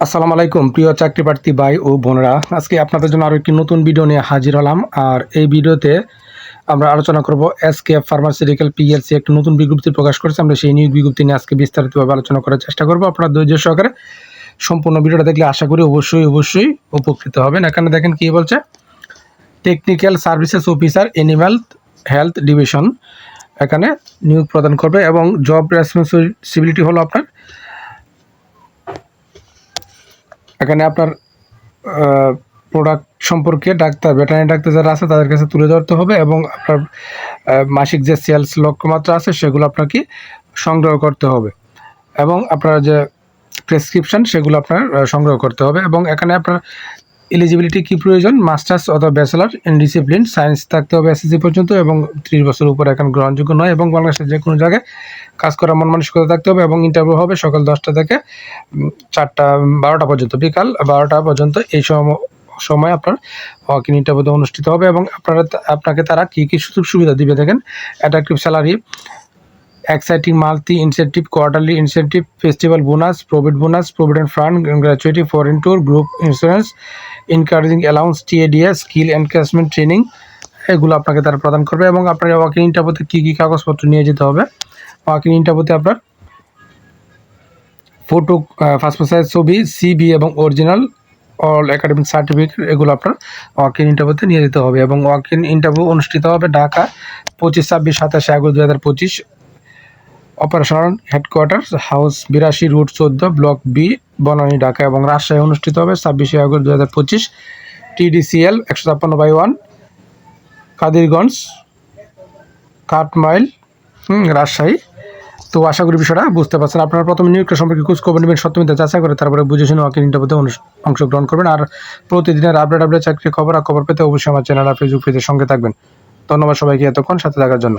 আসসালামু আলাইকুম, প্রিয় চাকরি প্রার্থী ভাই ও বোনেরা। আজকে আপনাদের জন্য আরও একটি নতুন ভিডিও নিয়ে হাজির হলাম। আর এই ভিডিওতে আমরা আলোচনা করব এস কে ফার্মাসিউটিক্যাল পিএলসি একটি নতুন বিজ্ঞপ্তি প্রকাশ করেছে। আমরা সেই নিয়োগ বিজ্ঞপ্তি নিয়ে আজকে বিস্তারিতভাবে আলোচনা করার চেষ্টা করব। আপনারা ধৈর্য সহকারে সম্পূর্ণ ভিডিওটা দেখলে আশা করি অবশ্যই অবশ্যই উপকৃত হবেন। এখানে দেখেন কি বলছে? Technical services officer animal health division এখানে নিয়োগ প্রদান করবে এবং জব রেসপন্সিবিলিটি হলো আপনার এখানে আপনার প্রোডাক্ট সম্পর্কে ডাক্তার ভেটারিনারি ডাক্তার যারা আছে, তাদের কাছে তুলে ধরতে হবে এবং আপনার মাসিক যে সেলস লক্ষ্যমাত্রা আছে, সেগুলো আপনাকে সংগ্রহ করতে হবে। এবং আপনার যে প্রেসক্রিপশন সেগুলো আপনার সংগ্রহ করতে হবে এবং এখানে আপনার এলিজিবিলিটি কি প্রয়োজন? মাস্টার্স অথবা ব্যাচেলার ইন ডিসিপ্লিন সায়েন্স থাকতে হবে এসএসসি পর্যন্ত এবং ত্রিশ বছর উপর এখন গ্রহণযোগ্য নয় এবং বাংলাদেশের যে কোনো জায়গায় কাজ করার মন মানসিকতা থাকতে হবে এবং ইন্টারভিউ হবে সকাল দশটা থেকে চারটা, বারোটা পর্যন্ত। বিকাল বারোটা পর্যন্ত এই সম- সময় আপনার ওয়াকিং ইন্টারভিউ অনুষ্ঠিত হবে এবং আপনারা আপনাকে তারা কী কী সুযোগ সুবিধা দিবে দেখেন attractive salary exciting multi incentive quarterly incentive festival bonus provident bonus provident fund gratuity foreign tour group insurance encouraging allowance TADS skill encashment training এগুলো আপনাকে তারা প্রদান করবে এবং আপনার ওয়াকিং ইন্টারভিউতে কী কী কাগজপত্র নিয়ে যেতে হবে। ওয়াকিং ইন্টারভিউতে আপনার ফটো পাসপোর্ট সাইজ ছবি সিবি এবং অরিজিনাল অল একাডেমিক সার্টিফিকেট এগুলো আপনার ওয়াক ইন ইন্টারভিউতে নিয়ে যেতে হবে এবং ওয়াক ইন ইন্টারভিউ অনুষ্ঠিত হবে ঢাকা পঁচিশ, ছাব্বিশ, সাতাশে আগস্ট দু হাজার পঁচিশ। অপারেশনাল হেডকোয়ার্টার হাউস বিরাশি, রুট চোদ্দ, ব্লক বি, বনানী, ঢাকা এবং রাজশাহী অনুষ্ঠিত হবে ছাব্বিশে আগস্ট দু হাজার পঁচিশ, টিডিসিএল একশো ছাপ্পান্ন বাই ওয়ান, কাদিরগঞ্জ, কাঠমাইল রাজশাহী। তো আশা করি বিষয়টা বুঝতে পারছেন। আপনারা প্রথমে নিয়োগটা সম্পর্কে খোঁজ খবর নেবেন সত্যমিতে যাচাই করে, তারপরে বুঝে শুনে ওয়াকিং ইন্টারভিউতে অংশগ্রহণ করবেন। আর প্রতিদিনের আপডেট আপডেট চাকরি খবর আর খবর পেতে অবশ্যই আমার চ্যানেল আর ফেসবুক পেজের সঙ্গে থাকবেন। ধন্যবাদ সবাইকে এতক্ষণ সাথে থাকার জন্য।